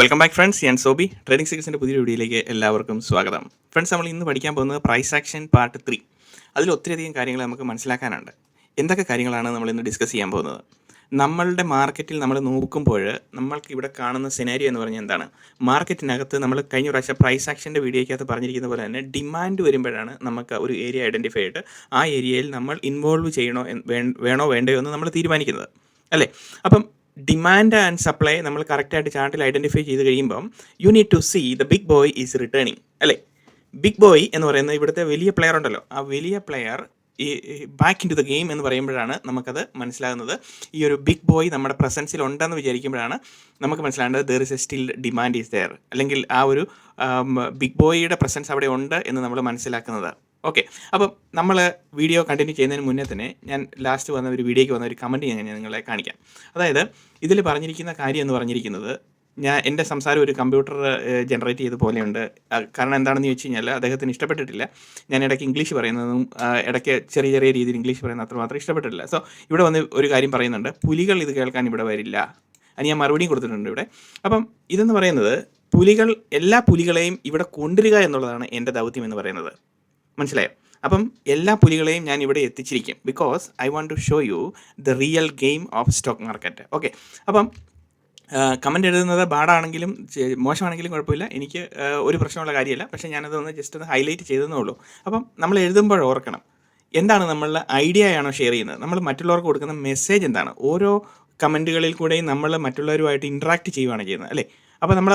Welcome back friends ഞാൻ Sobi. Trading സീരീസിന്റെ പുതിയ വീഡിയോയിലേക്ക് എല്ലാവർക്കും സ്വാഗതം. ഫ്രണ്ട്സ് നമ്മൾ ഇന്ന് പഠിക്കാൻ പോകുന്നത് പ്രൈസ് ആക്ഷൻ പാർട്ട് ത്രീ അതിൽ ഒത്തിരിയധികം കാര്യങ്ങൾ നമുക്ക് മനസ്സിലാക്കാനുണ്ട്. എന്തൊക്കെ കാര്യങ്ങളാണ് നമ്മൾ ഇന്ന് ഡിസ്കസ് ചെയ്യാൻ പോകുന്നത്? നമ്മളുടെ മാർക്കറ്റിൽ നമ്മൾ നോക്കുമ്പോൾ നമ്മൾക്ക് ഇവിടെ കാണുന്ന സിനാരിയോ എന്ന് പറഞ്ഞാൽ എന്താണ്? മാർക്കറ്റിനകത്ത് നമ്മൾ കഴിഞ്ഞ പ്രാവശ്യം പ്രൈസ് ആക്ഷന്റെ വീഡിയോയ്ക്കകത്ത് പറഞ്ഞിരിക്കുന്ന പോലെ തന്നെ ഡിമാൻഡ് വരുമ്പോഴാണ് നമുക്ക് ഒരു ഏരിയ ഐഡന്റിഫൈ ചെയ്തിട്ട് ആ ഏരിയയിൽ നമ്മൾ ഇൻവോൾവ് ചെയ്യണോ വേണോ വേണ്ടയോ എന്ന് നമ്മൾ തീരുമാനിക്കുന്നത്. അല്ലേ? അപ്പം ഡിമാൻഡ് ആൻഡ് സപ്ലൈ നമ്മൾ കറക്റ്റായിട്ട് ചാർട്ടിൽ ഐഡന്റിഫൈ ചെയ്ത് കഴിയുമ്പം you need to see the big boy is returning അല്ലേ? ബിഗ് ബോയ് എന്ന് പറയുന്നത് ഇവിടുത്തെ വലിയ പ്ലെയർ ഉണ്ടല്ലോ. ആ വലിയ പ്ലെയർ ഈ back in to the game എന്ന് പറയുമ്പോഴാണ് നമുക്കത് മനസ്സിലാകുന്നത്. ഈ ഒരു ബിഗ് ബോയ് നമ്മുടെ പ്രസൻസിൽ ഉണ്ടെന്ന് വിചാരിക്കുമ്പോഴാണ് നമുക്ക് മനസ്സിലാകേണ്ടത് there is a still demand is there അല്ലെങ്കിൽ ആ ഒരു ബിഗ് ബോയിയുടെ പ്രസൻസ് അവിടെ ഉണ്ട് എന്ന് നമ്മൾ മനസ്സിലാക്കുന്നത്. ഓക്കെ അപ്പം നമ്മൾ വീഡിയോ കണ്ടിന്യൂ ചെയ്യുന്നതിന് മുന്നേ തന്നെ ഞാൻ ലാസ്റ്റ് വന്ന ഒരു വീഡിയോയ്ക്ക് വന്ന ഒരു കമന്റ് ഞാൻ നിങ്ങളെ കാണിക്കാം. അതായത് ഇതിൽ പറഞ്ഞിരിക്കുന്ന കാര്യം എന്ന് പറഞ്ഞിരിക്കുന്നത് ഞാൻ എന്റെ സംസാരം ഒരു കമ്പ്യൂട്ടർ ജനറേറ്റ് ചെയ്ത പോലെയുണ്ട്. കാരണം എന്താണെന്ന് ചോദിച്ചു കഴിഞ്ഞാൽ അദ്ദേഹത്തിന് ഇഷ്ടപ്പെട്ടിട്ടില്ല. ഞാൻ ഇടയ്ക്ക് ഇംഗ്ലീഷ് പറയുന്നതും ഇടയ്ക്ക് ചെറിയ ചെറിയ രീതിയിൽ ഇംഗ്ലീഷ് പറയുന്നത് അത്രമാത്രം ഇഷ്ടപ്പെട്ടിട്ടില്ല. സോ ഇവിടെ വന്ന് ഒരു കാര്യം പറയുന്നുണ്ട്. പുലികൾ ഇത് കേൾക്കാൻ ഇവിടെ വരില്ല. അത് ഞാൻ മറുപടിയും കൊടുത്തിട്ടുണ്ട് ഇവിടെ. അപ്പം ഇതെന്ന് പറയുന്നത് പുലികൾ എല്ലാ പുലികളെയും ഇവിടെ കൊണ്ടുവരിക എന്നുള്ളതാണ് എന്റെ ദൗത്യം എന്ന് പറയുന്നത്. മനസ്സിലായോ? അപ്പം എല്ലാ പുലികളെയും ഞാൻ ഇവിടെ എത്തിച്ചിരിക്കും. Because I want to show you the real game of stock market okay അപ്പം കമന്റ് എഴുതുന്നത് ബാഡാണെങ്കിലും മോശമാണെങ്കിലും കുഴപ്പമില്ല. എനിക്ക് ഒരു പ്രശ്നമുള്ള കാര്യമല്ല. പക്ഷേ ഞാനതൊന്ന് ജസ്റ്റ് ഒന്ന് ഹൈലൈറ്റ് ചെയ്തെന്നേ ഉള്ളൂ. അപ്പം നമ്മൾ എഴുതുമ്പോൾ ഓർക്കണം. എന്താണ് നമ്മളുടെ ഐഡിയ ആണോ ഷെയർ ചെയ്യുന്നത്? നമ്മൾ മറ്റുള്ളവർക്ക് കൊടുക്കുന്ന മെസ്സേജ് എന്താണ്? ഓരോ കമന്റുകളിൽ കൂടെയും നമ്മൾ മറ്റുള്ളവരുമായിട്ട് ഇൻട്രാക്ട് ചെയ്യുകയാണ് ചെയ്യുന്നത് അല്ലേ? അപ്പോൾ നമ്മൾ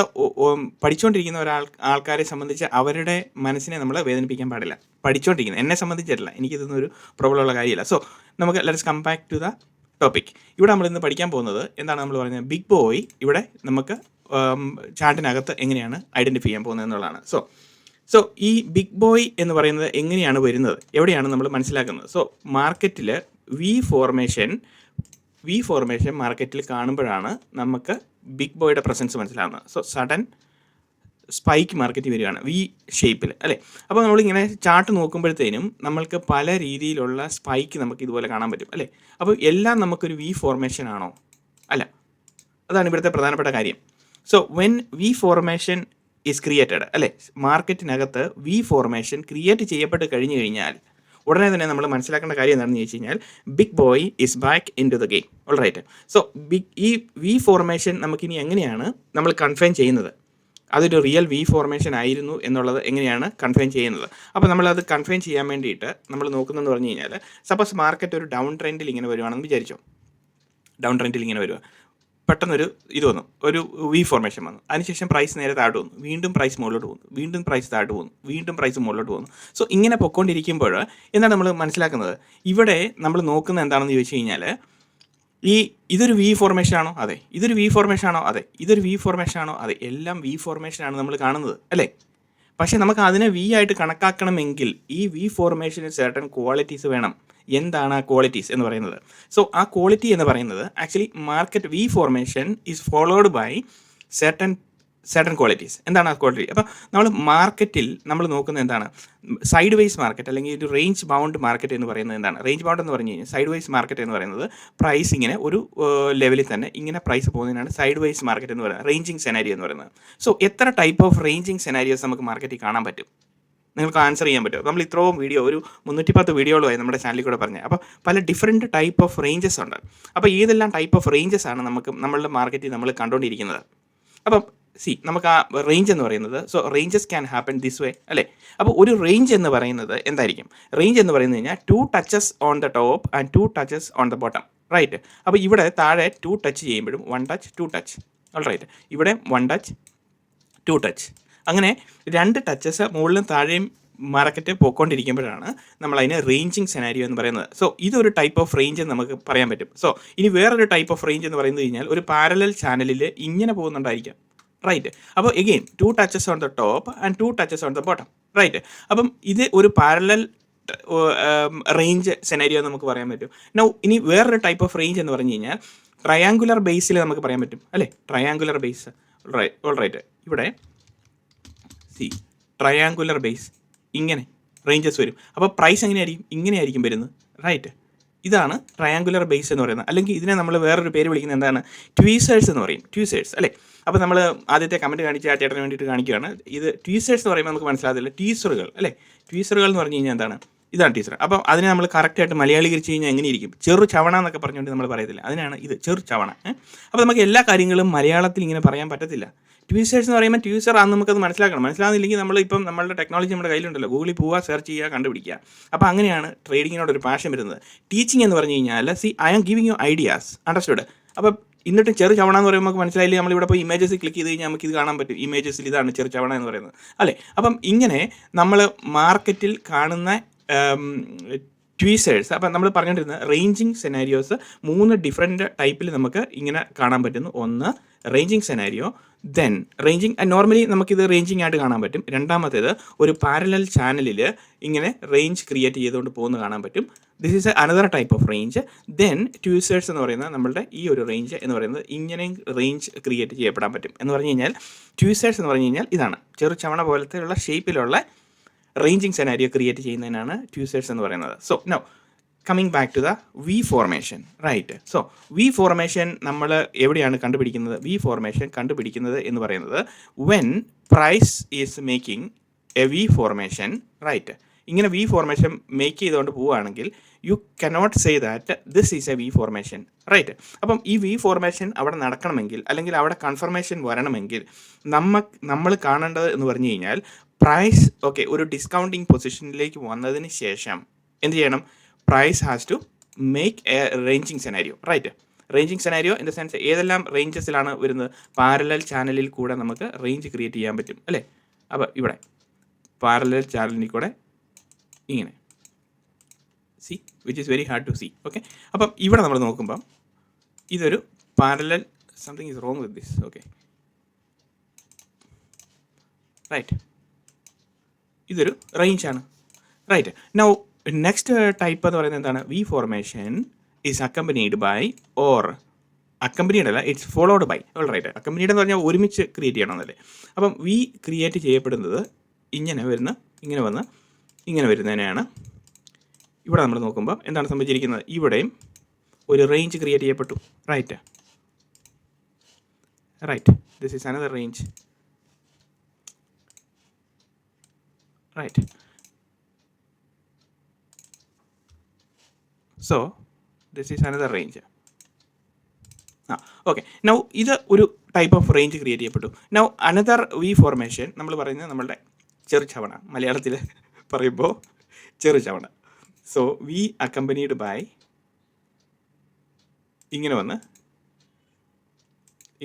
പഠിച്ചുകൊണ്ടിരിക്കുന്ന ഒരാൾ ആൾക്കാരെ സംബന്ധിച്ച് അവരുടെ മനസ്സിനെ നമ്മൾ വേദനിപ്പിക്കാൻ പാടില്ല. പഠിച്ചുകൊണ്ടിരിക്കുന്നത് എന്നെ സംബന്ധിച്ചിട്ടില്ല. എനിക്കിതൊന്നും ഒരു പ്രോബ്ലം ഉള്ള കാര്യമില്ല. സോ നമുക്ക് let's come back to the topic ഇവിടെ നമ്മൾ ഇന്ന് പഠിക്കാൻ പോകുന്നത് എന്താണ് നമ്മൾ പറയുന്നത് ബിഗ് ബോയ് ഇവിടെ നമുക്ക് ചാട്ടിനകത്ത് എങ്ങനെയാണ് ഐഡന്റിഫൈ ചെയ്യാൻ പോകുന്നത് എന്നുള്ളതാണ്. സോ സോ ഈ ബിഗ് ബോയ് എന്ന് പറയുന്നത് എങ്ങനെയാണ് വരുന്നത്? എവിടെയാണ് നമ്മൾ മനസ്സിലാക്കുന്നത്? സോ മാർക്കറ്റിൽ വി ഫോർമേഷൻ വി ഫോർമേഷൻ മാർക്കറ്റിൽ കാണുമ്പോഴാണ് നമുക്ക് ബിഗ് ബോയുടെ പ്രസൻസ് മനസ്സിലാവുന്നത്. സോ സഡൻ സ്പൈക്ക് മാർക്കറ്റ് വരികയാണ് വി ഷേപ്പിൽ അല്ലേ? അപ്പോൾ നമ്മളിങ്ങനെ ചാർട്ട് നോക്കുമ്പോഴത്തേനും നമ്മൾക്ക് പല രീതിയിലുള്ള സ്പൈക്ക് നമുക്ക് ഇതുപോലെ കാണാൻ പറ്റും അല്ലേ? അപ്പോൾ എല്ലാം നമുക്കൊരു വി ഫോർമേഷൻ ആണോ? അല്ല. അതാണ് ഇവിടുത്തെ പ്രധാനപ്പെട്ട കാര്യം. So when V formation is created അല്ലേ? മാർക്കറ്റിനകത്ത് വി ഫോർമേഷൻ ക്രിയേറ്റ് ചെയ്യപ്പെട്ട് കഴിഞ്ഞു കഴിഞ്ഞാൽ ഉടനെ തന്നെ നമ്മൾ മനസ്സിലാക്കേണ്ട കാര്യം എന്താണെന്ന് ചോദിച്ചു കഴിഞ്ഞാൽ big boy is back into the game all right so big ഈ വി ഫോർമേഷൻ നമുക്കിനി എങ്ങനെയാണ് നമ്മൾ കൺഫേം ചെയ്യുന്നത്? അതൊരു റിയൽ വി ഫോർമേഷൻ ആയിരുന്നു എന്നുള്ളത് എങ്ങനെയാണ് കൺഫേം ചെയ്യുന്നത്? അപ്പോൾ നമ്മളത് കൺഫേം ചെയ്യാൻ വേണ്ടിയിട്ട് നമ്മൾ നോക്കുന്നതെന്ന് പറഞ്ഞു കഴിഞ്ഞാൽ സപ്പോസ് മാർക്കറ്റ് ഒരു ഡൗൺ ട്രെൻഡിൽ ഇങ്ങനെ വരുവാണെന്ന് വിചാരിച്ചോ. ഡൗൺ ട്രെൻഡിൽ ഇങ്ങനെ വരിക പെട്ടെന്നൊരു ഇത് വന്നു. ഒരു വി ഫോർമേഷൻ വന്നു. അതിനുശേഷം പ്രൈസ് നേരെ താഴോട്ട് വന്നു. വീണ്ടും പ്രൈസ് മുകളിലോട്ട് പോകുന്നു വീണ്ടും പ്രൈസ് താഴോട്ട് പോകുന്നു വീണ്ടും പ്രൈസ് മുകളിലോട്ട് പോകുന്നു സോ ഇങ്ങനെ പൊയ്ക്കൊണ്ടിരിക്കുമ്പോൾ എന്താണ് നമ്മൾ മനസ്സിലാക്കുന്നത്? ഇവിടെ നമ്മൾ നോക്കുന്നത് എന്താണെന്ന് ചോദിച്ചു കഴിഞ്ഞാൽ ഈ ഇതൊരു വി ഫോർമേഷൻ ആണോ? അതെ. ഇതൊരു വി ഫോർമേഷൻ ആണോ? അതെ. ഇതൊരു വി ഫോർമേഷൻ ആണോ? അതെ. എല്ലാം വി ഫോർമേഷൻ ആണ് നമ്മൾ കാണുന്നത്. അല്ലേ? പക്ഷേ നമുക്ക് അതിനെ വി ആയിട്ട് കണക്കാക്കണമെങ്കിൽ ഈ വി ഫോർമേഷന് certain ക്വാളിറ്റീസ് വേണം. എന്താണ് ആ ക്വാളിറ്റീസ് എന്ന് പറയുന്നത്? സോ ആ ക്വാളിറ്റി എന്ന് പറയുന്നത് actually market V formation is followed by certain certain qualities എന്താണ് ആ ക്വാളിറ്റി അപ്പോൾ നമ്മൾ മാർക്കറ്റിൽ നമ്മൾ നോക്കുന്നത് എന്താണ്? സൈഡ് വൈസ് മാർക്കറ്റ് അല്ലെങ്കിൽ ഒരു റേഞ്ച് ബൗണ്ട് മാർക്കറ്റ് എന്ന് പറയുന്നത് എന്താണ്? റേഞ്ച് ബൗണ്ട് എന്ന് പറഞ്ഞു കഴിഞ്ഞാൽ സൈഡ് വൈസ് മാർക്കറ്റ് എന്ന് പറയുന്നത് പ്രൈസ് ഇങ്ങനെ ഒരു ലെവലിൽ തന്നെ ഇങ്ങനെ പ്രൈസ് പോകുന്നതിനാണ് സൈഡ് വൈസ് മാർക്കറ്റ് എന്ന് പറയുന്നത്. റേഞ്ചിങ് സെനാരിയോ എന്ന് പറയുന്നത്. സോ എത്ര ടൈപ്പ് ഓഫ് റേഞ്ചിങ് സെനാരിയോസ് നമുക്ക് മാർക്കറ്റിൽ കാണാൻ പറ്റും? നിങ്ങൾക്ക് ആൻസർ ചെയ്യാൻ പറ്റും നമ്മൾ ഇത്രയും വീഡിയോ ഒരു മുന്നൂറ്റി പത്ത് വീഡിയോകളുമായി നമ്മുടെ ചാനലിൽ കൂടെ പറഞ്ഞത്. അപ്പോൾ പല ഡിഫറെന്റ് ടൈപ്പ് ഓഫ് റേഞ്ചസ് ഉണ്ട്. അപ്പോൾ ഏതെല്ലാം ടൈപ്പ് ഓഫ് റേഞ്ചസ് ആണ് നമുക്ക് നമ്മളുടെ മാർക്കറ്റിൽ നമ്മൾ കണ്ടുകൊണ്ടിരിക്കുന്നത് അപ്പം സി നമുക്ക് ആ റേഞ്ച് എന്ന് പറയുന്നത് so ranges can happen this way അല്ലേ? അപ്പോൾ ഒരു റേഞ്ച് എന്ന് പറയുന്നത് എന്തായിരിക്കും? റേഞ്ച് എന്ന് പറയുന്നത് കഴിഞ്ഞാൽ two touches on the top and two touches on the bottom right അപ്പോൾ ഇവിടെ താഴെ ടു ടച്ച് ചെയ്യുമ്പോഴും one touch two touch right ഇവിടെ വൺ ടച്ച് ടു ടച്ച് അങ്ങനെ രണ്ട് ടച്ചസ് മുകളിലും താഴെയും മാർക്കറ്റ് പോയിക്കൊണ്ടിരിക്കുമ്പോഴാണ് നമ്മൾ അതിന് റേഞ്ചിങ് സെനാരിയോ എന്ന് പറയുന്നത്. സോ ഇതൊരു ടൈപ്പ് ഓഫ് റേഞ്ച് എന്ന് നമുക്ക് പറയാൻ പറ്റും. സോ ഇനി വേറൊരു ടൈപ്പ് ഓഫ് റേഞ്ച് എന്ന് പറയുന്നത് കഴിഞ്ഞാൽ ഒരു പാരലൽ ചാനലിൽ ഇങ്ങനെ പോകുന്നുണ്ടായിരിക്കാം. റൈറ്റ് അപ്പോൾ again two touches on the top and two touches on the bottom right അപ്പം ഇത് ഒരു പാരലൽ റേഞ്ച് സെനാരിയോ നമുക്ക് പറയാൻ പറ്റും. നൗ ഇനി വേറൊരു ടൈപ്പ് ഓഫ് റേഞ്ച് എന്ന് പറഞ്ഞു കഴിഞ്ഞാൽ ട്രയാങ്കുലർ ബേസിൽ നമുക്ക് പറയാൻ പറ്റും. അല്ലേ? ട്രയാങ്കുലർ ബേസ് ഓൾ റൈറ്റ് ഇവിടെ സി ട്രയാങ്കുലർ ബേസ് ഇങ്ങനെ റേഞ്ചസ് വരും. അപ്പോൾ പ്രൈസ് എങ്ങനെയായിരിക്കും? ഇങ്ങനെയായിരിക്കും വരുന്നത്. റൈറ്റ് ഇതാണ് ട്രയാങ്കുലർ ബേസ് എന്ന് പറയുന്നത്. അല്ലെങ്കിൽ ഇതിനെ നമ്മൾ വേറൊരു പേര് വിളിക്കുന്നത് എന്താണ്? ട്വീസേഴ്സ് എന്ന് പറയും. ട്വീസേഴ്സ് അല്ലേ? അപ്പോൾ നമ്മൾ ആദ്യത്തെ കമന്റ് കാണിച്ച് ആ ചേട്ടന് വേണ്ടിയിട്ട് കാണിക്കുകയാണ് ഇത് ട്വീസേഴ്സ് എന്ന് പറയുമ്പോൾ നമുക്ക് മനസ്സിലാകത്തില്ല. ടീസറുകൾ അല്ലേ? ട്വീസറുകൾ എന്ന് പറഞ്ഞു കഴിഞ്ഞാൽ എന്താണ്? ഇതാണ് ടീച്ചർ. അപ്പോൾ അതിനെ നമ്മൾ കറക്റ്റായിട്ട് മലയാളീകരിച്ച് കഴിഞ്ഞാൽ എങ്ങനെയിരിക്കും ചെറു ചവണ എന്നൊക്കെ പറഞ്ഞുകൊണ്ട് നമ്മൾ പറയത്തില്ല. അതിനാണ് ഇത് ചെറു ചവണ. അപ്പോൾ നമുക്ക് എല്ലാ കാര്യങ്ങളും മലയാളത്തിൽ ഇങ്ങനെ പറയാൻ പറ്റത്തില്ല. ട്യൂസേഴ്സ് എന്ന് പറയുമ്പോൾ ട്യൂസർ ആണെന്ന് നമുക്കത് മനസ്സിലാക്കണം. മനസ്സിലാകുന്നില്ലെങ്കിൽ നമ്മൾ ഇപ്പം നമ്മളുടെ ടെക്നോളജി നമ്മുടെ കയ്യിലുണ്ടല്ലോ. ഗൂഗിളിൽ പോവുക സെർച്ച് ചെയ്യുക കണ്ടുപിടിക്കുക. അപ്പോൾ അങ്ങനെയാണ് ട്രേഡിങ്ങിനോട് ഒരു പാഷൻ വരുന്നത്. ടീച്ചിങ് എന്ന് പറഞ്ഞു കഴിഞ്ഞാൽ see I am giving you ideas understood അപ്പോൾ എന്നിട്ട് ചെറു ചവണ എന്ന് പറയുമ്പോൾ നമുക്ക് മനസ്സിലായില്ലേ? നമ്മൾ നമ്മളിവിടെ പോയി ഇമേജസ് ക്ലിക്ക് ചെയ്ത് കഴിഞ്ഞാൽ നമുക്ക് ഇത് കാണാൻ പറ്റും. ഇമേജസിൽ ഇതാണ് ചെറു ചവണ എന്ന് പറയുന്നത്. അല്ലേ? അപ്പം ഇങ്ങനെ നമ്മൾ മാർക്കറ്റിൽ കാണുന്ന ട്വീസേഴ്സ് അപ്പം നമ്മൾ പറഞ്ഞുകൊണ്ടിരുന്ന റേഞ്ചിങ് സെനാരിയോസ് മൂന്ന് ഡിഫറെന്റ് ടൈപ്പിൽ നമുക്ക് ഇങ്ങനെ കാണാൻ പറ്റുന്നു. ഒന്ന് ranging scenario then ranging normally നമുക്കിത് റേഞ്ചിങ് ആയിട്ട് കാണാൻ പറ്റും. രണ്ടാമത്തേത് ഒരു പാരലൽ ചാനലിൽ ഇങ്ങനെ റേഞ്ച് ക്രിയേറ്റ് ചെയ്തുകൊണ്ട് പോകുന്ന കാണാൻ പറ്റും. This is another type of range then tweezers എന്ന് പറയുന്നത് നമ്മളുടെ ഈ ഒരു റേഞ്ച് എന്ന് പറയുന്നത് ഇങ്ങനെയും റേഞ്ച് ക്രിയേറ്റ് ചെയ്യപ്പെടാൻ പറ്റും. എന്ന് പറഞ്ഞു കഴിഞ്ഞാൽ ട്യൂസേഴ്സ് എന്ന് പറഞ്ഞു കഴിഞ്ഞാൽ ഇതാണ്. ചെറു ചവണ പോലത്തെ ഉള്ള ഷേപ്പിലുള്ള റേഞ്ചിങ് സെനാരിയോ ക്രിയേറ്റ് ചെയ്യുന്നതിനാണ് ട്യൂസേഴ്സ് എന്ന് പറയുന്നത്. So now coming back to the V formation right so V formation നമ്മൾ എവിടെയാണ് കണ്ടുപിടിക്കുന്നത്? വി ഫോർമേഷൻ കണ്ടുപിടിക്കുന്നത് എന്ന് പറയുന്നത് when price is making a V formation right ഇങ്ങനെ വി ഫോർമേഷൻ മേക്ക് ചെയ്തുകൊണ്ട് പോവുകയാണെങ്കിൽ you cannot say that this is a V formation right അപ്പം ഈ വി ഫോർമേഷൻ അവിടെ നടക്കണമെങ്കിൽ അല്ലെങ്കിൽ അവിടെ കൺഫർമേഷൻ വരണമെങ്കിൽ നമ്മ നമ്മൾ കാണേണ്ടത് എന്ന് പറഞ്ഞു കഴിഞ്ഞാൽ പ്രൈസ് ഓക്കെ ഒരു ഡിസ്കൗണ്ടിങ് പൊസിഷനിലേക്ക് വന്നതിന് ശേഷം എന്ത് ചെയ്യണം? Price has to make a ranging scenario right ranging scenario in the sense ഏതെല്ലാം റേഞ്ചസിലാണ് വരുന്നത്? പാരലൽ ചാനലിൽ കൂടെ നമുക്ക് റേഞ്ച് ക്രിയേറ്റ് ചെയ്യാൻ പറ്റും അല്ലേ? അപ്പോൾ ഇവിടെ പാരലൽ ചാനലിൽ കൂടെ ഇങ്ങനെ. See which is very hard to see okay അപ്പം ഇവിടെ നമ്മൾ നോക്കുമ്പം ഇതൊരു parallel something is wrong with this okay right ഇതൊരു റേഞ്ച് ആണ്. റൈറ്റ് നൗ നെക്സ്റ്റ് ടൈപ്പ് എന്ന് പറയുന്നത് എന്താണ്? V formation is accompanied by or accompanied അല്ല it's followed by all right accompanied എന്ന് പറഞ്ഞാൽ ഒരുമിച്ച് ക്രിയേറ്റ് ചെയ്യണം ചെയ്യണമെന്നല്ലേ അപ്പം വി ക്രിയേറ്റ് ചെയ്യപ്പെടുന്നത് ഇങ്ങനെ വരുന്ന ഇങ്ങനെ വന്ന് ഇങ്ങനെ വരുന്നതിനെയാണ്. ഇവിടെ നമ്മൾ നോക്കുമ്പോൾ എന്താണ് സംഭവിച്ചിരിക്കുന്നത്? ഇവിടെയും ഒരു റേഞ്ച് ക്രിയേറ്റ് ചെയ്യപ്പെട്ടു. Right right this is another range right so this is another range ആ ഓക്കെ നൗ ഇത് ഒരു ടൈപ്പ് ഓഫ് റേഞ്ച് ക്രിയേറ്റ് ചെയ്യപ്പെട്ടു. നൗ അനദർ വി ഫോർമേഷൻ നമ്മൾ പറയുന്നത് നമ്മളുടെ ചെറുചവണ മലയാളത്തിൽ പറയുമ്പോൾ ചെറുചവണ സോ വി അക്കമ്പനീഡ് ബൈ ഇങ്ങനെ വന്ന്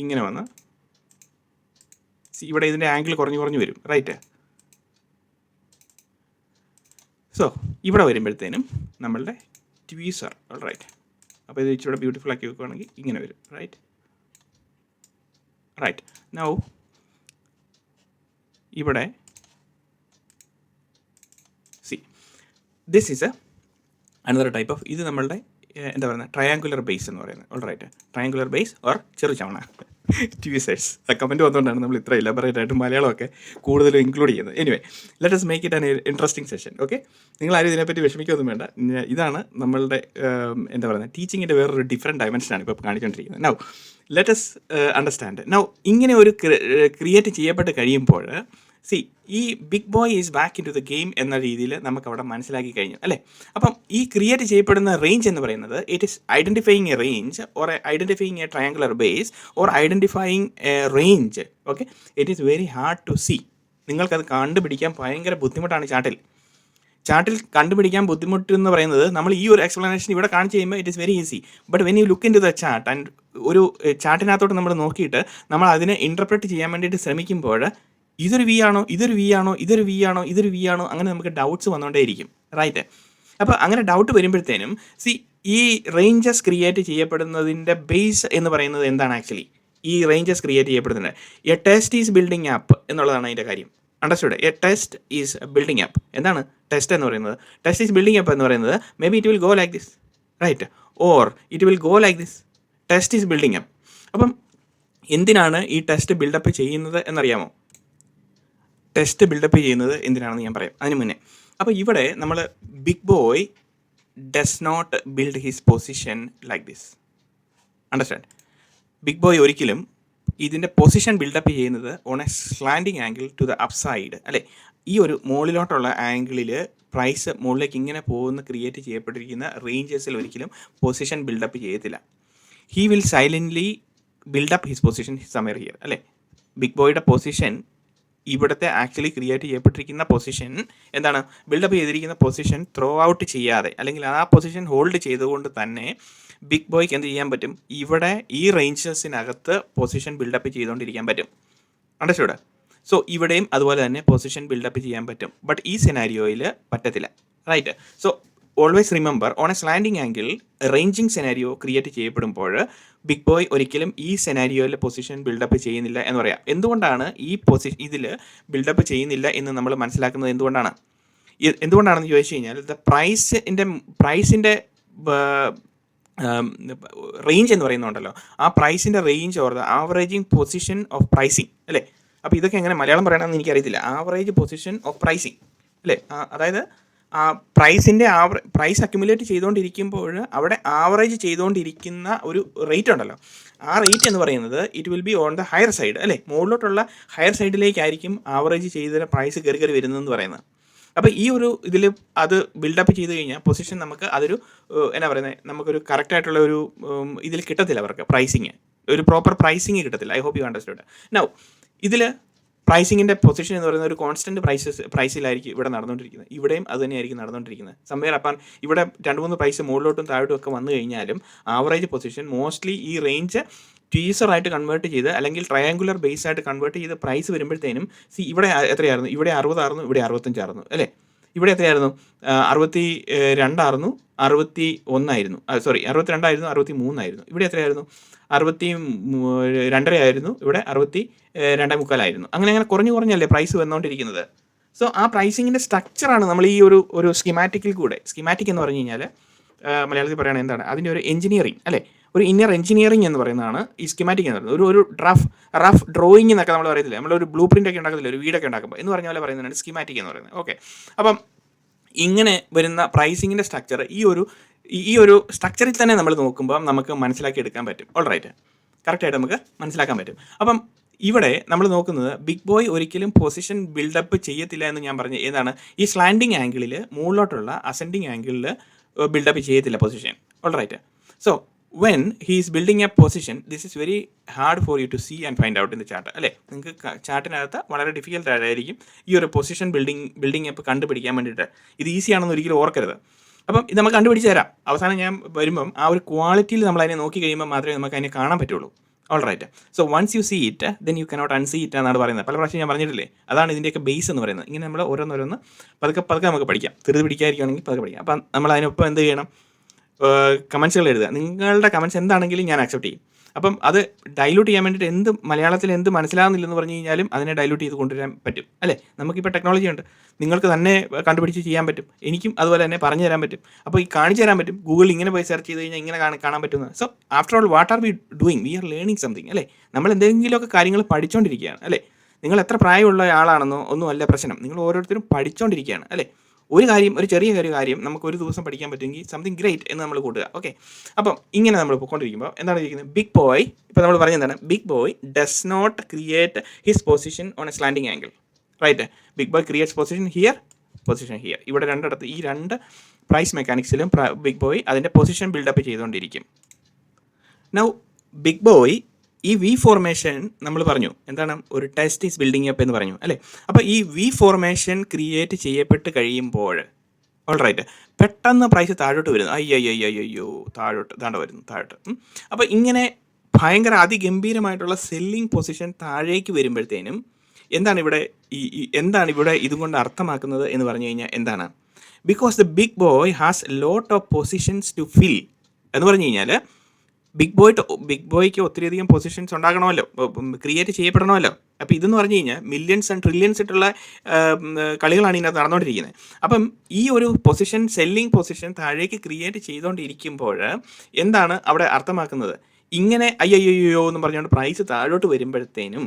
ഇങ്ങനെ വന്ന് ഇവിടെ ഇതിന്റെ ആംഗിൾ കുറഞ്ഞു കുറഞ്ഞു വരും. റൈറ്റ് സോ ഇവിടെ വരുമ്പോഴത്തേനും നമ്മളുടെ ട്വീസർ റൈറ്റ് അപ്പോൾ ഇത് ഇച്ചിരി ബ്യൂട്ടിഫുൾ ആക്കി വെക്കുകയാണെങ്കിൽ ഇങ്ങനെ വരും റൈറ്റ് റൈറ്റ് നൗ ഇവിടെ see this is a another type of ഇത് നമ്മളുടെ എന്താ പറയുന്നത് ട്രയാങ്കുലർ ബേസ് എന്ന് പറയുന്നത് all right triangular base or ചെറു ട്യൂസേഴ്സ് കമന്റ് വന്നുകൊണ്ടാണ് നമ്മൾ ഇത്ര ഇലബറേറ്റ് ആയിട്ട് മലയാളമൊക്കെ കൂടുതലും ഇൻക്ലൂഡ് ചെയ്യുന്നത്. Anyway let us make it an interesting session okay നിങ്ങൾ ആരും ഇതിനെപ്പറ്റി വിഷമിക്കൊന്നും വേണ്ട. ഇതാണ് നമ്മളുടെ എന്താ പറയുന്നത് ടീച്ചിങ്ങിന്റെ വേറൊരു ഡിഫറെന്റ് ഡയമെൻഷനാണ് ഇപ്പോൾ കാണിച്ചുകൊണ്ടിരിക്കുന്നത് now let us understand now ഇങ്ങനെ ഒരു ക്രിയേറ്റ് ചെയ്യപ്പെട്ട് കഴിയുമ്പോൾ സി ഈ big boy is back into the game എന്ന രീതിയിൽ നമുക്ക് അവിടെ മനസ്സിലാക്കി കഴിഞ്ഞു അല്ലേ? അപ്പം ഈ ക്രിയേറ്റ് ചെയ്യപ്പെടുന്ന റേഞ്ച് എന്ന് പറയുന്നത് it is identifying a range or identifying a triangular base or identifying a range okay it is very hard to see നിങ്ങൾക്കത് കണ്ടുപിടിക്കാൻ ഭയങ്കര ബുദ്ധിമുട്ടാണ് ചാട്ടിൽ ചാർട്ടിൽ. കണ്ടുപിടിക്കാൻ ബുദ്ധിമുട്ട് എന്ന് പറയുന്നത് നമ്മൾ ഈ ഒരു എക്സ്പ്ലനേഷൻ ഇവിടെ കാണിച്ച് കഴിയുമ്പോൾ it is very easy but when you look into the chart and ഒരു ചാർട്ടിനകത്തോട്ട് നമ്മൾ നോക്കിയിട്ട് നമ്മൾ അതിനെ ഇന്റർപ്രറ്റ് ചെയ്യാൻ വേണ്ടിയിട്ട് ശ്രമിക്കുമ്പോൾ ഇതൊരു വി ആണോ ഇതൊരു വി ആണോ ഇതൊരു വി ആണോ ഇതൊരു വി ആണോ അങ്ങനെ നമുക്ക് ഡൗട്ട്സ് വന്നുകൊണ്ടേയിരിക്കും. റൈറ്റ് അപ്പോൾ അങ്ങനെ ഡൗട്ട് വരുമ്പോഴത്തേനും സി ഈ റേഞ്ചസ് ക്രിയേറ്റ് ചെയ്യപ്പെടുന്നതിന്റെ ബേസ് എന്ന് പറയുന്നത് എന്താണ് ആക്ച്വലി ഈ റേഞ്ചസ് ക്രിയേറ്റ് ചെയ്യപ്പെടുന്നത്. A test is building up എന്നുള്ളതാണ് അതിന്റെ കാര്യം. Understood a test is building up എന്താണ്? ടെസ്റ്റ് എന്ന് പറയുന്നത്. ടെസ്റ്റ് ഈസ് ബിൽഡിംഗ് ആപ്പ് എന്ന് പറയുന്നത് maybe it will go like this right or it will go like this test is building up അപ്പം എന്തിനാണ് ഈ ടെസ്റ്റ് ബിൽഡപ്പ് ചെയ്യുന്നത് എന്നറിയാമോ? ടെസ്റ്റ് ബിൽഡപ്പ് ചെയ്യുന്നത് എന്തിനാണെന്ന് ഞാൻ പറയാം. അതിന് മുന്നേ. അപ്പോൾ ഇവിടെ നമ്മൾ big boy does not build his position like this understand big boy ഒരിക്കലും ഇതിന്റെ പൊസിഷൻ ബിൽഡപ്പ് ചെയ്യുന്നത് on a slanting angle to the upside അല്ലേ? ഈ ഒരു മുകളിലോട്ടുള്ള ആംഗിളിൽ പ്രൈസ് മുകളിലേക്ക് ഇങ്ങനെ പോകുന്ന ക്രിയേറ്റ് ചെയ്യപ്പെട്ടിരിക്കുന്ന റേഞ്ചസിൽ ഒരിക്കലും പൊസിഷൻ ബിൽഡപ്പ് ചെയ്യത്തില്ല. He will silently build up his position somewhere here അല്ലേ? ബിഗ് ബോയുടെ പൊസിഷൻ ഇവിടുത്തെ ആക്ച്വലി ക്രിയേറ്റ് ചെയ്യപ്പെട്ടിരിക്കുന്ന പൊസിഷൻ എന്താണ്? ബിൽഡപ്പ് ചെയ്തിരിക്കുന്ന പൊസിഷൻ ത്രോ ഔട്ട് ചെയ്യാതെ അല്ലെങ്കിൽ ആ പൊസിഷൻ ഹോൾഡ് ചെയ്തുകൊണ്ട് തന്നെ ബിഗ് ബോയ്ക്ക് എന്ത് ചെയ്യാൻ പറ്റും? ഇവിടെ ഈ റേഞ്ചസിനകത്ത് പൊസിഷൻ ബിൽഡപ്പ് ചെയ്തുകൊണ്ടിരിക്കാൻ പറ്റും. അണ്ടർസ്റ്റുഡ് സോ ഇവിടെയും അതുപോലെ തന്നെ പൊസിഷൻ ബിൽഡപ്പ് ചെയ്യാൻ പറ്റും. ബട്ട് ഈ സെനാരിയോയിൽ പറ്റത്തില്ല. Right so always remember on a slanting angle ranging scenario create ചെയ്യപ്പെടുമ്പോൾ ബിഗ് ബോയ് ഒരിക്കലും ഈ സെനാരിയോയിലെ പൊസിഷൻ ബിൽഡപ്പ് ചെയ്യുന്നില്ല എന്ന് പറയാം. എന്തുകൊണ്ടാണ് ഈ പൊസിഷൻ ഇതിൽ ബിൽഡപ്പ് ചെയ്യുന്നില്ല എന്ന് നമ്മൾ മനസ്സിലാക്കുന്നത് എന്തുകൊണ്ടാണ്? എന്തുകൊണ്ടാണെന്ന് ചോദിച്ചു കഴിഞ്ഞാൽ ദ പ്രൈസിന്റെ പ്രൈസിന്റെ റേഞ്ച് എന്ന് പറയുന്നുണ്ടല്ലോ. ആ പ്രൈസിന്റെ range or the averaging position of pricing അല്ലേ? അപ്പോൾ ഇതൊക്കെ എങ്ങനെ മലയാളം പറയണമെന്ന് എനിക്കറിയത്തില്ല. ആവറേജ് പൊസിഷൻ ഓഫ് പ്രൈസിങ് അല്ലേ? അതായത് ആ പ്രൈസിന്റെ ആവറ പ്രൈസ് അക്യുമുലേറ്റ് ചെയ്തുകൊണ്ടിരിക്കുമ്പോൾ അവിടെ ആവറേജ് ചെയ്തുകൊണ്ടിരിക്കുന്ന ഒരു റേറ്റ് ഉണ്ടല്ലോ. ആ റേറ്റ് എന്ന് പറയുന്നത് it will be on the higher side അല്ലേ? മുകളിലോട്ടുള്ള ഹയർ സൈഡിലേക്കായിരിക്കും ആവറേജ് ചെയ്ത പ്രൈസ് കയറി കയറി വരുന്നതെന്ന് പറയുന്നത്. അപ്പോൾ ഈ ഒരു ഇതിൽ അത് ബിൽഡപ്പ് ചെയ്ത് കഴിഞ്ഞാൽ പൊസിഷൻ നമുക്ക് അതൊരു എന്നാ പറയുന്നത് നമുക്കൊരു കറക്റ്റായിട്ടുള്ള ഒരു ഇതിൽ കിട്ടത്തില്ല അവർക്ക് പ്രൈസിങ് ഒരു പ്രോപ്പർ പ്രൈസിങ് കിട്ടത്തില്ല. I hope you understood now ഇതിൽ പ്രൈസിങ്ങിന്റെ പൊസിഷൻ എന്ന് പറയുന്ന ഒരു കോൺസ്റ്റന്റ് പ്രൈസസ് പ്രൈസിലായിരിക്കും ഇവിടെ നടന്നുകൊണ്ടിരിക്കുന്നത്. ഇവിടെയും അത് തന്നെയായിരിക്കും നടന്നുകൊണ്ടിരിക്കുന്നത്. സംവേർ അപ്പം ഇവിടെ രണ്ട് മൂന്ന് പ്രൈസ് മുകളിലോട്ടും താഴോട്ടും ഒക്കെ വന്നു കഴിഞ്ഞാലും ആവറേജ് പൊസിഷൻ മോസ്റ്റ്ലി ഈ റേഞ്ച് ടീസറായിട്ട് കൺവേർട്ട് ചെയ്ത് അല്ലെങ്കിൽ ട്രയാങ്കുലർ ബേസ് ആയിട്ട് കൺവേർട്ട് ചെയ്ത് പ്രൈസ് വരുമ്പോഴത്തേനും സി ഇവിടെ എത്രയായിരുന്നു? ഇവിടെ അറുപതായിരുന്നു ഇവിടെ അറുപത്തഞ്ചായിരുന്നു അല്ലേ? ഇവിടെ എത്രയായിരുന്നു? അറുപത്തി രണ്ടായിരുന്നു അറുപത്തി ഒന്നായിരുന്നു സോറി അറുപത്തി രണ്ടായിരുന്നു അറുപത്തി മൂന്നായിരുന്നു ഇവിടെ എത്രയായിരുന്നു? അറുപത്തി രണ്ടര ആയിരുന്നു. ഇവിടെ അറുപത്തി രണ്ടേ മുക്കാലായിരുന്നു. അങ്ങനെ അങ്ങനെ കുറഞ്ഞു കുറഞ്ഞല്ലേ പ്രൈസ് വന്നുകൊണ്ടിരിക്കുന്നത് സോ ആ പ്രൈസിങ്ങിന്റെ സ്ട്രക്ചറാണ് നമ്മൾ ഈ ഒരു ഒരു സ്കിമാറ്റിക്കിൽ കൂടെ. സ്കിമാറ്റിക് എന്ന് പറഞ്ഞു കഴിഞ്ഞാൽ മലയാളത്തിൽ പറയുന്നത് എന്താണ്? അതിന്റെ ഒരു എഞ്ചിനീയറിംഗ് അല്ലേ? ഒരു ഇന്നർ എഞ്ചിനീയറിംഗ് എന്ന് പറയുന്നതാണ് ഈ സ്കിമാറ്റിക് എന്ന് പറയുന്നത്. ഒരു ഒരു റഫ് റഫ് ഡ്രോയിങ് എന്നൊക്കെ നമ്മൾ പറയത്തില്ല? നമ്മളൊരു ബ്ലൂ പ്രിന്റ് ഒക്കെ ഉണ്ടാക്കത്തില്ല? ഒരു വീടൊക്കെ ഉണ്ടാക്കുമ്പോൾ എന്ന് പറഞ്ഞ പോലെ പറയുന്നതാണ് സ്കിമാറ്റിക് എന്ന് പറയുന്നത്. ഓക്കെ അപ്പം ഇങ്ങനെ വരുന്ന പ്രൈസിങ്ങിന്റെ സ്ട്രക്ചർ ഈ ഒരു ഈ- ഒരു സ്ട്രക്ചറിൽ തന്നെ നമ്മൾ നോക്കുമ്പോൾ നമുക്ക് മനസ്സിലാക്കി എടുക്കാൻ പറ്റും. ഓൾ റൈറ്റ് കറക്റ്റായിട്ട് നമുക്ക് മനസ്സിലാക്കാൻ പറ്റും. അപ്പം ഇവിടെ നമ്മൾ നോക്കുന്നത് ബിഗ് ബോയ് ഒരിക്കലും പൊസിഷൻ ബിൽഡപ്പ് ചെയ്യത്തില്ല എന്ന് ഞാൻ പറഞ്ഞു ഏതാണ്? ഈ സ്ലാൻഡിങ് ആംഗിളിൽ മുകളിലോട്ടുള്ള അസെൻഡിങ് ആംഗിളിൽ ബിൽഡപ്പ് ചെയ്യത്തില്ല position all right so when he is building a position this is very hard for you to see and find out in the chart അല്ലേ നിങ്ങൾക്ക് ചാർട്ടിനകത്ത് വളരെ ഡിഫിക്കൽട്ട് ആയിരിക്കും ഈ ഒരു പൊസിഷൻ ബിൽഡിംഗ് ബിൽഡിംഗ് അപ്പ് കണ്ടുപിടിക്കാൻ വേണ്ടിയിട്ട്. ഇത് ഈസിയാണെന്ന് ഒരിക്കലും ഓർക്കരുത്. അപ്പം ഇത് നമുക്ക് കണ്ടുപിടിച്ച് തരാം. അവസാനം ഞാൻ വരുമ്പം ആ ഒരു ക്വാളിറ്റിയിൽ നമ്മൾ അതിനെ നോക്കി കഴിയുമ്പോൾ മാത്രമേ നമുക്ക് അതിനെ കാണാൻ പറ്റുള്ളൂ. All right so once you see it then you cannot unsee it എന്നാണ് പറയുന്നത്. പല പ്രാവശ്യം ഞാൻ പറഞ്ഞിട്ടില്ലേ? അതാണ് ഇതിന്റെയൊക്കെ ബേസ് എന്ന് പറയുന്നത്. ഇങ്ങനെ നമ്മൾ ഓരോന്നോരോന്ന് പതുക്കെ പതുക്കെ നമുക്ക് പഠിക്കാം. ധൃതി പിടിക്കാതിരിക്കുകയാണെങ്കിൽ പതുക്കെ പഠിക്കാം. അപ്പം നമ്മൾ അതിനൊപ്പം എന്ത് ചെയ്യണം? കമൻസുകൾ എഴുതുക. നിങ്ങളുടെ കമൻസ് എന്താണെങ്കിലും ഞാൻ അക്സെപ്റ്റ് ചെയ്യും. അപ്പം അത് ഡൈലൂട്ട് ചെയ്യാൻ വേണ്ടിയിട്ട് എന്ത് മലയാളത്തിൽ എന്ത് മനസ്സിലാകുന്നില്ലെന്ന് പറഞ്ഞു കഴിഞ്ഞാലും അതിനെ ഡൈലൂട്ട് ചെയ്ത് കൊണ്ടുവരാൻ പറ്റും. അല്ലേ? നമുക്കിപ്പോൾ ടെക്നോളജി ഉണ്ട്. നിങ്ങൾക്ക് തന്നെ കണ്ടുപിടിച്ച് ചെയ്യാൻ പറ്റും. എനിക്കും അതുപോലെ തന്നെ പറഞ്ഞു തരാൻ പറ്റും. അപ്പോൾ ഈ കാണിച്ചു തരാൻ പറ്റും. ഗൂഗിൾ ഇങ്ങനെ പോയി സെർച്ച് ചെയ്ത് കഴിഞ്ഞാൽ ഇങ്ങനെ കാണാൻ പറ്റുന്നത് so after all what are we doing we are learning something അല്ലേ? നമ്മൾ എന്തെങ്കിലുമൊക്കെ കാര്യങ്ങൾ പഠിച്ചുകൊണ്ടിരിക്കുകയാണ് അല്ലേ? നിങ്ങൾ എത്ര പ്രായമുള്ള ആളാണെന്നോ ഒന്നും അല്ല പ്രശ്നം. നിങ്ങൾ ഓരോരുത്തരും പഠിച്ചുകൊണ്ടിരിക്കുകയാണ് അല്ലേ? ഒരു കാര്യം ഒരു ചെറിയ ഒരു കാര്യം നമുക്ക് ഒരു ദിവസം പഠിക്കാൻ പറ്റുമെങ്കിൽ സംതിങ് ഗ്രേറ്റ് എന്ന് നമ്മൾ കൂട്ടുക ഓക്കെ അപ്പം ഇങ്ങനെ നമ്മൾ പോയിക്കൊണ്ടിരിക്കുമ്പോൾ എന്താണ് ഇരിക്കുന്നത്? ബിഗ് ബോയ് ഇപ്പോൾ നമ്മൾ പറഞ്ഞതാണ് big boy does not create his position on a slanting angle right big boy creates position here position here ഇവിടെ രണ്ടിടത്ത് ഈ രണ്ട് പ്രൈസ് മെക്കാനിക്സിലും ബിഗ് ബോയ് അതിന്റെ പൊസിഷൻ ബിൽഡപ്പ് ചെയ്തുകൊണ്ടിരിക്കും. നൗ ബിഗ് ബോയ് ഈ വി ഫോർമേഷൻ നമ്മൾ പറഞ്ഞു എന്താണ്? ഒരു ടെസ്റ്റ് ഈസ് ബിൽഡിംഗ് അപ്പ് എന്ന് പറഞ്ഞു അല്ലേ? അപ്പോൾ ഈ വി ഫോർമേഷൻ ക്രിയേറ്റ് ചെയ്യപ്പെട്ട് കഴിയുമ്പോൾ ഓൾറൈറ്റ് പെട്ടെന്ന് പ്രൈസ് താഴോട്ട് വരുന്നു. അയ്യോ അയ്യോ അയ്യോ താഴോട്ട് താണ്ട വരുന്നു താഴോട്ട്. അപ്പോൾ ഇങ്ങനെ ഭയങ്കര അതിഗംഭീരമായിട്ടുള്ള സെല്ലിംഗ് പൊസിഷൻ താഴേക്ക് വരുമ്പോഴത്തേനും എന്താണ് ഇവിടെ ഈ എന്താണ് ഇവിടെ ഇതുകൊണ്ട് അർത്ഥമാക്കുന്നത് എന്ന് പറഞ്ഞു കഴിഞ്ഞാൽ എന്താണ്? Because the big boy has lot of positions to fill എന്ന് പറഞ്ഞു കഴിഞ്ഞാൽ ബിഗ് ബോയ് ബിഗ് ബോയ്ക്ക് ഒത്തിരിയധികം പൊസിഷൻസ് ഉണ്ടാകണമല്ലോ. ക്രിയേറ്റ് ചെയ്യപ്പെടണമല്ലോ. അപ്പോൾ ഇതെന്ന് പറഞ്ഞു കഴിഞ്ഞാൽ മില്യൺസ് ആൻഡ് ട്രില്യൺസ് ഇട്ടുള്ള കളികളാണ് ഇതിനകത്ത് നടന്നുകൊണ്ടിരിക്കുന്നത്. അപ്പം ഈ ഒരു പൊസിഷൻ സെല്ലിംഗ് പൊസിഷൻ താഴേക്ക് ക്രിയേറ്റ് ചെയ്തുകൊണ്ടിരിക്കുമ്പോൾ എന്താണ് അവിടെ അർത്ഥമാക്കുന്നത്? ഇങ്ങനെ അയ്യോ എന്ന് പറഞ്ഞുകൊണ്ട് പ്രൈസ് താഴോട്ട് വരുമ്പോഴത്തേനും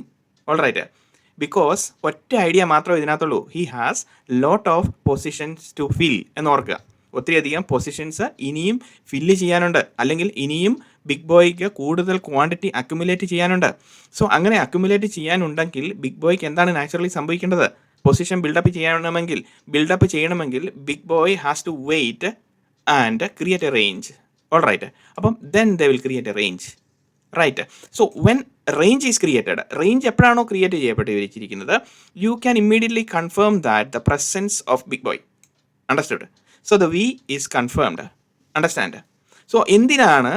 ഓൾ റൈറ്റ് ബിക്കോസ് ഒറ്റ ഐഡിയ മാത്രമേ ഇതിനകത്തുള്ളൂ. He has lot of positions to fill എന്ന് ഓർക്കുക ഒത്തിരിയധികം പൊസിഷൻസ് ഇനിയും ഫില്ല് ചെയ്യാനുണ്ട്. അല്ലെങ്കിൽ ഇനിയും ബിഗ് ബോയ്ക്ക് കൂടുതൽ ക്വാണ്ടിറ്റി അക്യുമുലേറ്റ് ചെയ്യാനുണ്ട്. സോ അങ്ങനെ അക്യുമുലേറ്റ് ചെയ്യാനുണ്ടെങ്കിൽ ബിഗ് ബോയ്ക്ക് എന്താണ് നാച്ചുറലി സംഭവിക്കേണ്ടത്? പൊസിഷൻ ബിൽഡപ്പ് ചെയ്യണമെങ്കിൽ ബിൽഡപ്പ് ചെയ്യണമെങ്കിൽ big boy has to wait and create a range all right അപ്പം then they will create a range right so when range is created range എപ്പോഴാണോ create ചെയ്യപ്പെട്ടിരിക്കുന്നത് you can immediately confirm that the presence of big boy understood so the V is confirmed understand so എന്തിനാണ്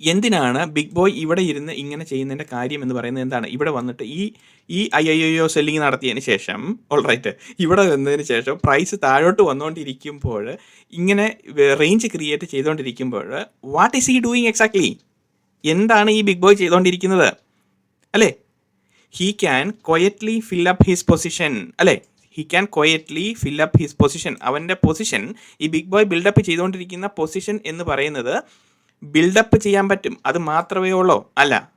എന്തിനാണ് big boy ഇവിടെ ഇരുന്ന് ഇങ്ങനെ ചെയ്യുന്നതിന്റെ കാര്യം എന്ന് പറയുന്നത് എന്താണ്? ഇവിടെ വന്നിട്ട് ഈ ഈ ഐ ഐ ഒ സെല്ലിങ് നടത്തിയതിന് ശേഷം ഓൾറൈറ്റ് ഇവിടെ വന്നതിന് ശേഷം പ്രൈസ് താഴോട്ട് വന്നുകൊണ്ടിരിക്കുമ്പോൾ ഇങ്ങനെ റേഞ്ച് ക്രിയേറ്റ് ചെയ്തുകൊണ്ടിരിക്കുമ്പോൾ what is he doing exactly എന്താണ് ഈ ബിഗ് ബോയ് ചെയ്തുകൊണ്ടിരിക്കുന്നത് അല്ലേ? He can quietly fill up his position അല്ലേ? He can quietly fill up his position അവന്റെ പൊസിഷൻ ഈ ബിഗ് ബോയ് ബിൽഡപ്പ് ചെയ്തുകൊണ്ടിരിക്കുന്ന പൊസിഷൻ എന്ന് പറയുന്നത് ബിൽഡപ്പ് ചെയ്യാൻ പറ്റും. അത് മാത്രമേ ഉള്ളൂ? അല്ല.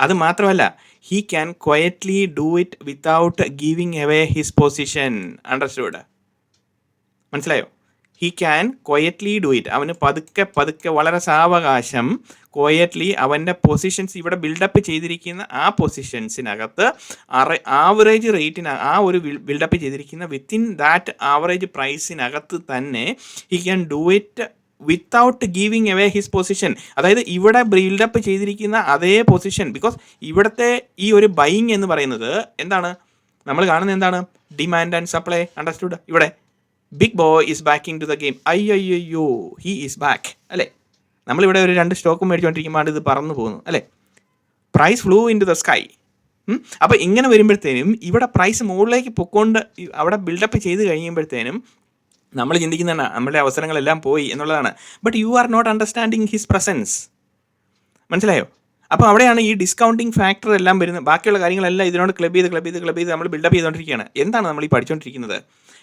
അത് മാത്രമല്ല. He can quietly do it without giving away his position understood മനസ്സിലായോ? He can quietly do it അവന് പതുക്കെ പതുക്കെ വളരെ സാവകാശം ക്വയറ്റ്ലി അവന്റെ പൊസിഷൻസ് ഇവിടെ ബിൽഡപ്പ് ചെയ്തിരിക്കുന്ന ആ പൊസിഷൻസിനകത്ത് ആവറേജ് റേറ്റിന് ആ ഒരു ബിൽഡപ്പ് ചെയ്തിരിക്കുന്ന വിത്തിൻ ദാറ്റ് ആവറേജ് പ്രൈസിനകത്ത് തന്നെ he can do it without giving away his position അതായത് ഇവിടെ ബിൽഡപ്പ് ചെയ്തിരിക്കുന്ന അതേ പൊസിഷൻ ബിക്കോസ് ഇവിടുത്തെ ഈ ഒരു ബൈങ് എന്ന് പറയുന്നത് എന്താണ്? നമ്മൾ കാണുന്നത് എന്താണ്? ഡിമാൻഡ് ആൻഡ് സപ്ലൈ അണ്ടർസ്റ്റുഡ് ഇവിടെ. Big boy is into the game അയ്യോ ഹി ഈസ് ബാക്ക് അല്ലേ? നമ്മളിവിടെ ഒരു രണ്ട് സ്റ്റോക്കും മേടിച്ചുകൊണ്ടിരിക്കുമ്പോൾ ഇത് പറന്നു പോകുന്നു. അല്ലേ? Price flew into the sky അപ്പോൾ ഇങ്ങനെ വരുമ്പോഴത്തേനും ഇവിടെ പ്രൈസ് മുകളിലേക്ക് പൊക്കൊണ്ട് അവിടെ ബിൽഡപ്പ് ചെയ്ത് കഴിയുമ്പോഴത്തേനും നമ്മൾ ചിന്തിക്കുന്നതാണ് നമ്മുടെ അവസരങ്ങളെല്ലാം പോയി എന്നുള്ളതാണ്. But you are not understanding his presence മനസ്സിലായോ? അപ്പോൾ അവിടെയാണ് ഈ ഡിസ്കൗണ്ടിങ് ഫാക്ടർ എല്ലാം വരുന്നത്. ബാക്കിയുള്ള കാര്യങ്ങളെല്ലാം ഇതിനോട് ക്ലബ് ചെയ്ത് ക്ലബ് ചെയ്ത് ക്ലബ് ചെയ്ത് നമ്മൾ ബിൽഡപ്പ് ചെയ്തുകൊണ്ടിരിക്കുകയാണ് എന്താണ് നമ്മൾ ഈ പഠിച്ചുകൊണ്ടിരിക്കുന്നത്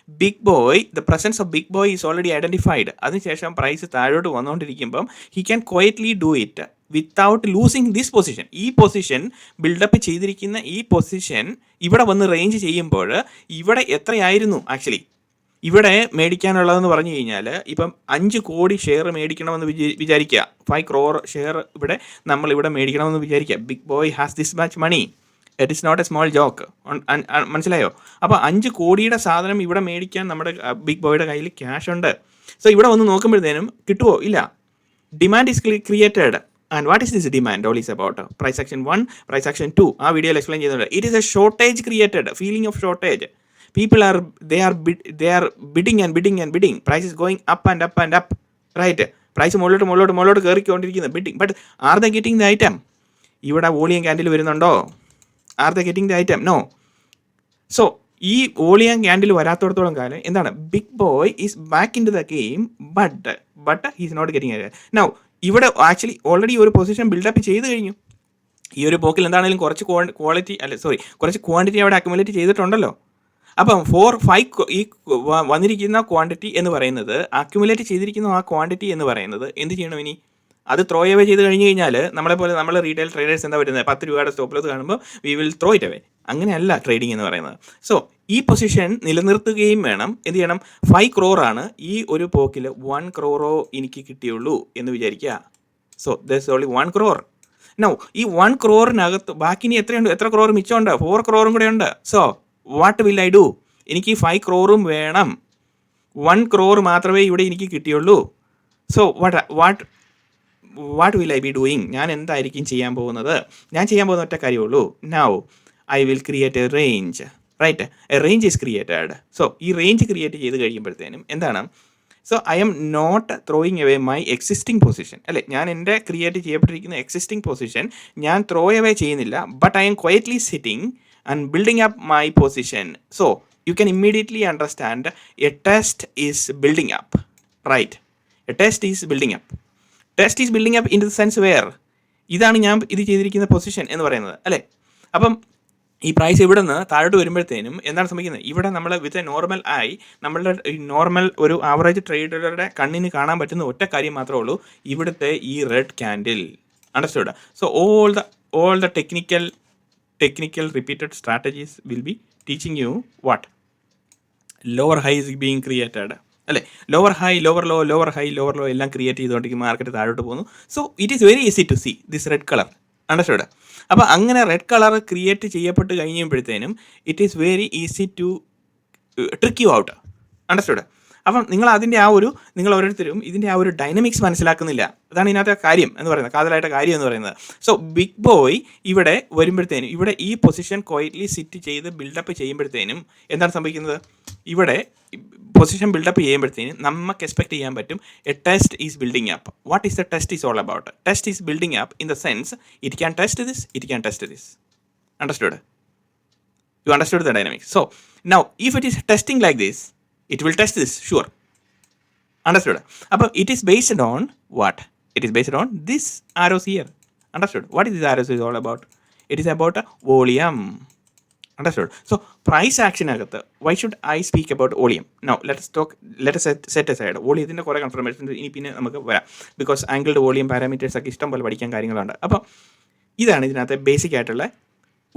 big boy the presence of big boy is already identified അതിനുശേഷം പ്രൈസ് താഴോട്ട് വന്നുകൊണ്ടിരിക്കുമ്പം he can quietly do it without losing this position ഈ പൊസിഷൻ ബിൽഡപ്പ് ചെയ്തിരിക്കുന്ന ഈ പൊസിഷൻ ഇവിടെ വന്ന് റേഞ്ച് ചെയ്യുമ്പോൾ ഇവിടെ എത്രയായിരുന്നു ആക്ച്വലി ഇവിടെ മേടിക്കാനുള്ളതെന്ന് പറഞ്ഞു കഴിഞ്ഞാൽ ഇപ്പം അഞ്ച് കോടി ഷെയർ മേടിക്കണമെന്ന് വിചാ വിചാരിക്കുക. ഫൈവ് ക്രോർ ഷെയർ ഇവിടെ നമ്മൾ ഇവിടെ മേടിക്കണമെന്ന് വിചാരിക്കുക. Big boy has this much money it is not a small joke മനസ്സിലായോ? അപ്പോൾ അഞ്ച് കോടിയുടെ സാധനം ഇവിടെ മേടിക്കാൻ നമ്മുടെ ബിഗ് ബോയുടെ കയ്യിൽ ക്യാഷ് ഉണ്ട്. സോ ഇവിടെ വന്ന് നോക്കുമ്പോഴത്തേനും കിട്ടുമോ ഇല്ല. Demand is created and what is this demand all is about price section one price section two ആ വീഡിയോയിൽ എക്സ്പ്ലെയിൻ ചെയ്യുന്നുണ്ട് it is a shortage created feeling of shortage people are they are bid, they bidding and bidding and bidding. Price is going up and up and up. Right? Price മുകളിലോട്ട് മുകളിലോട്ട് മുകളിലോട്ട് കയറിക്കൊണ്ടിരിക്കുന്നത് bidding but are the getting the item ഇവിടെ volume candle വരുന്നുണ്ടോ? Are the getting the item no so ഈ volume candle വരാത്തോടത്തോളം കാലം എന്താണ്? Big boy is back into the game but but he's not getting now ഇവിടെ actually already ഒരു position build up ചെയ്ത് കഴിഞ്ഞു. ഈ ഒരു പോക്കിൽ എന്താണെങ്കിലും കുറച്ച് ക്വാളിറ്റി അല്ല സോറി കുറച്ച് ക്വാണ്ടിറ്റി അവിടെ അക്യുമുലേറ്റ് ചെയ്തിട്ടുണ്ടല്ലോ. അപ്പം ഫോർ ഫൈവ് ഈ വന്നിരിക്കുന്ന ക്വാണ്ടിറ്റി എന്ന് പറയുന്നത് അക്യുമുലേറ്റ് ചെയ്തിരിക്കുന്ന ആ ക്വാണ്ടിറ്റി എന്ന് പറയുന്നത് എന്ത് ചെയ്യണം ഇനി? അത് ത്രോ എവേ ചെയ്ത് കഴിഞ്ഞ് കഴിഞ്ഞാൽ നമ്മളെ പോലെ നമ്മൾ റീറ്റെയിൽ ട്രേഡേഴ്സ് എന്താ വരുന്നത്? പത്ത് രൂപയുടെ സ്റ്റോപ്പ് ലോസ് കാണുമ്പോൾ we will throw it away അങ്ങനെയല്ല ട്രേഡിംഗ് എന്ന് പറയുന്നത്. സോ ഈ പൊസിഷൻ നിലനിർത്തുകയും വേണം. എന്ത് ചെയ്യണം? ഫൈവ് ആണ് ഈ ഒരു പോക്കിൽ വൺ ക്രോറോ എനിക്ക് കിട്ടിയുള്ളൂ എന്ന് വിചാരിക്കുക. So thus only one crore no ഈ വൺ ക്രോറിനകത്ത് ബാക്കി ഇനി എത്രയുണ്ട്? എത്ര ക്രോർ മിച്ചമുണ്ട്? ഫോർ ക്രോറും കൂടെ ഉണ്ട്. So what will I do എനിക്ക് ഫൈവ് ക്രോറും വേണം. വൺ ക്രോർ മാത്രമേ ഇവിടെ എനിക്ക് കിട്ടിയുള്ളൂ. So what what what will I be doing ഞാൻ എന്തായിരിക്കും ചെയ്യാൻ പോകുന്നത്? ഞാൻ ചെയ്യാൻ പോകുന്ന ഒറ്റ കാര്യമുള്ളൂ. Now I will create a range right a range is created so ഈ റേഞ്ച് ക്രിയേറ്റ് ചെയ്ത് കഴിയുമ്പോഴത്തേനും എന്താണ്? So I'm not throwing away my existing position അല്ലെ? ഞാൻ എന്റെ ക്രിയേറ്റ് ചെയ്യപ്പെട്ടിരിക്കുന്ന എക്സിസ്റ്റിംഗ് പൊസിഷൻ ഞാൻ ത്രോ എവേ ചെയ്യുന്നില്ല. But I'm quietly sitting and building up my position so you can immediately understand a test is building up right a test is building up test is building up in the sense where ഇതാണ് ഞാൻ ഇത് ചെയ്തിരിക്കുന്ന position എന്ന് പറയുന്നത് അല്ലേ? അപ്പം ഈ price ഇവിടെ നിന്ന് താഴോട്ട് വരുമ്പോഴത്തേനും എന്താണ് സംഭവിക്കുന്നത്? ഇവിടെ നമ്മൾ വിത്ത് എ നോർമൽ ആയി നമ്മളുടെ നോർമൽ ഒരു ആവറേജ് ട്രേഡറുടെ കണ്ണിന് കാണാൻ പറ്റുന്ന ഒറ്റ കാര്യം മാത്രമേ ഉള്ളൂ ഇവിടുത്തെ ഈ red candle understood so all the all the technical technical repeated strategies will be teaching you what lower is being created. അല്ലേ? Lower high lower low lower high lower low എല്ലാം ക്രിയേറ്റ് ചെയ്തുകൊണ്ടിരിക്കും മാർക്കറ്റ് താഴോട്ട് പോകുന്നു. So it is very easy to see this red colour understood അപ്പോൾ അങ്ങനെ red colour create ചെയ്യപ്പെട്ട് കഴിയുമ്പോഴത്തേനും it is very easy to trick you out understood അപ്പം നിങ്ങൾ അതിന്റെ ആ ഒരു നിങ്ങൾ ഓരോരുത്തരും ഇതിന്റെ ആ ഒരു ഡൈനമിക്സ് മനസ്സിലാക്കുന്നില്ല. അതാണ് ഇതിനകത്തെ കാര്യം എന്ന് പറയുന്നത് കാതലായിട്ട് കാര്യം എന്ന് പറയുന്നത്. സോ ബിഗ് ബോയ് ഇവിടെ വരുമ്പോഴത്തേനും ഇവിടെ ഈ പൊസിഷൻ ക്വയറ്റ്ലി സിറ്റ് ചെയ്ത് ബിൽഡപ്പ് ചെയ്യുമ്പോഴത്തേനും എന്താണ് സംഭവിക്കുന്നത്? ഇവിടെ പൊസിഷൻ ബിൽഡപ്പ് ചെയ്യുമ്പോഴത്തേനും നമുക്ക് എക്സ്പെക്ട് ചെയ്യാൻ പറ്റും a test is building up what is the test is all about test is building up in the sense it can test this it can test this understood you understood the dynamics so now if it is testing like this understood അപ്പോൾ it is based on what it is based on this arrows here understood what is this arrows is all about it is about a volume understood so price action അകത്ത് why should i speak about volume now let us talk let us set, set aside വോളിയത്തിന്റെ കുറേ confirmation ഇനി പിന്നെ നമുക്ക് വരാം because angled volume parameters ഒക്കെ ഇഷ്ടം പോലെ പഠിക്കാൻ കാര്യങ്ങളുണ്ട് അപ്പോൾ ഇതാണ് ഇതിനകത്ത് ബേസിക് ആയിട്ടുള്ള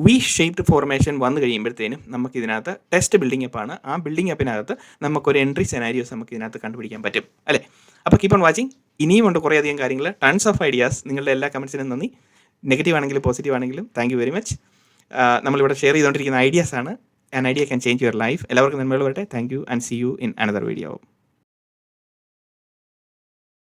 വി ഷേപ്ഡ് ഫോർമേഷൻ വന്നു കഴിയുമ്പോഴത്തേനും നമുക്ക് ഇതിനകത്ത് ടെസ്റ്റ് ബിൽഡിംഗ് അപ്പാണ് ആ ബിൽഡിംഗ് അപ്പിനകത്ത് നമുക്കൊരു എൻട്രി സെനാരിയോസ് നമുക്ക് ഇതിനകത്ത് കണ്ടുപിടിക്കാൻ പറ്റും. അല്ലേ? അപ്പോൾ കീപ്പ് ഓൺ വാച്ചിങ് ഇനിയും ഉണ്ട് കുറേയധികം കാര്യങ്ങൾ. ടൺസ് ഓഫ് ഐഡിയാസ് നിങ്ങളുടെ എല്ലാ കമൻസിനും നന്ദി. നെഗറ്റീവ് ആണെങ്കിലും പോസിറ്റീവ് ആണെങ്കിലും താങ്ക് യു വെരി മച്ച് നമ്മളിവിടെ ഷെയർ ചെയ്തുകൊണ്ടിരിക്കുന്ന ഐഡിയാസ് ആണ്. An idea can change your life എല്ലാവർക്കും നന്മകൾ വരട്ടെ. Thank you and see you in another video